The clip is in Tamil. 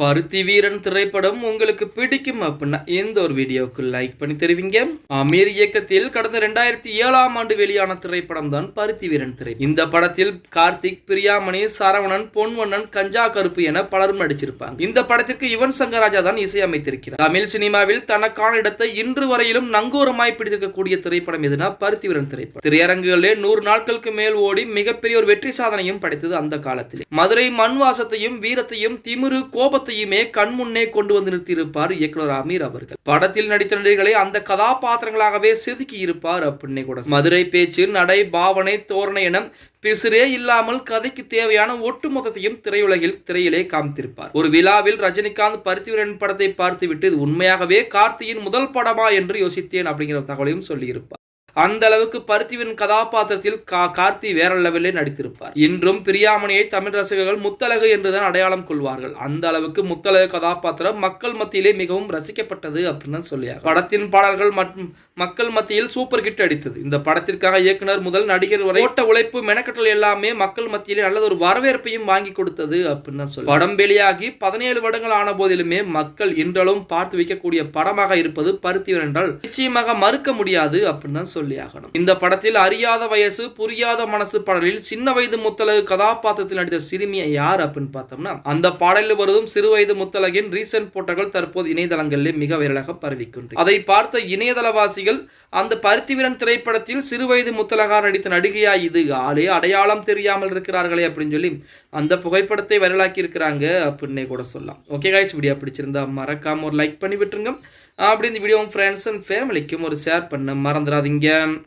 பருத்தி வீரன் திரைப்படம் உங்களுக்கு பிடிக்கும் அப்படின்னா இந்த ஒரு வீடியோவுக்கு லைக் பண்ணி தெரிவிங்க. அமீர் இயக்கத்தில் கடந்த ரெண்டாயிரத்தி ஏழாம் ஆண்டு வெளியான திரைப்படம் தான் பருத்தி வீரன் திரை இந்த படத்தில் கார்த்திக் பிரியாமணி சரவணன் பொன்வண்ணன் கஞ்சா கருப்பு என பலரும் நடிச்சிருப்பாங்க. இந்த படத்திற்கு யுவன் சங்கர் ராஜா தான் இசையமைத்திருக்கிறார். தமிழ் சினிமாவில் தனக்கான இடத்தை இன்று வரையிலும் நங்கூரமாய் பிடித்திருக்கக்கூடிய திரைப்படம் எதுனா பருத்தி வீரன் திரைப்படம். திரையரங்குகளே நூறு நாட்களுக்கு மேல் ஓடி மிகப்பெரிய ஒரு வெற்றி சாதனையும் படைத்தது அந்த காலத்தில். மதுரை மண் வாசத்தையும் வீரத்தையும் திமிரு கண் கண்முன்னே கொண்டு வந்து நிறுத்தியிருப்பார் இயக்குனர் அமீர் அவர்கள். படத்தில் நடித்த நடிகர்களை அந்த கதாபாத்திரங்களாகவே செதுக்கி இருப்பார் அப்படின்னே கூட மதுரை பேச்சு நடை பாவனை தோரணை என பிசிறே இல்லாமல் கதைக்கு தேவையான ஒட்டுமொத்தத்தையும் திரையுலகில் திரையிலே காமித்திருப்பார். ஒரு விழாவில் ரஜினிகாந்த் பருத்திவீரன் படத்தை பார்த்துவிட்டு இது உண்மையாகவே கார்த்தியின் முதல் படமா? என்று யோசித்தேன் அப்படிங்கிற தகவலையும் சொல்லியிருப்பார். அந்த அளவுக்கு பருத்திவின் கதாபாத்திரத்தில் கா கார்த்தி வேற லெவலில் நடித்திருப்பார். இன்றும் பிரியாமணியை தமிழ் ரசிகர்கள் முத்தழகு என்றுதான் அடையாளம் கொள்வார்கள். அந்த அளவுக்கு முத்தழகு கதாபாத்திரம் மக்கள் மத்தியிலே மிகவும் ரசிக்கப்பட்டது அப்படின்னு தான் சொல்லியார் படத்தின் பாடல்கள் மக்கள் மத்தியில் சூப்பர் ஹிட் அடித்தது. இந்த படத்திற்காக இயக்குனர் முதல் நடிகர் வரை ஓட்ட உழைப்பு மெனக்கட்டல் எல்லாமே மக்கள் மத்தியிலே நல்லது ஒரு வரவேற்பையும் வாங்கி கொடுத்தது அப்படின்னு தான் சொல்லி படம் வெளியாகி பதினேழு வருடங்கள் ஆன போதிலுமே மக்கள் இன்றளவும் பார்த்து வைக்கக்கூடிய படமாக இருப்பது பருத்திவன் என்றால் நிச்சயமாக மறுக்க முடியாது அப்படின்னு தான் சொல்லி ஆகணும் இந்த படத்தில் அறியாத வயசு புரியாத மனசு பாடலில் சின்ன வயது முத்தலகு கதாபாத்திரத்தில் நடித்த சிறுமியை யார் அப்படின்னு பார்த்தோம்னா அந்த பாடலில் வருவதும் சிறு வயது முத்தலகின் ரீசன்ட் போட்டோக்கள் தற்போது இணையதளங்களிலே மிக விரலாக பரவிக்கொண்டு. அதை பார்த்த இணையதளவாசிகள் அந்த பருத்திவீரன் திரைப்படத்தில் சிறு வயது முத்தலகா நடித்த நடிகையா இது ஆளே அடையாளம் தெரியாமல் இருக்கிறார்களே அப்படின்னு சொல்லி அந்த புகைப்படத்தை வைரலாக்கி இருக்கிறாங்க அப்படின்னே கூட சொல்லலாம். ஓகே காய்ஸ் வீடியோ பிடிச்சிருந்தா மறக்காம ஒரு லைக் பண்ணி விட்டுருங்க. அப்படி இந்த வீடியோ ஃப்ரெண்ட்ஸ் அண்ட் ஃபேமிலிக்கும் ஒரு ஷேர் பண்ண மறந்துடாதீங்க. Yeah.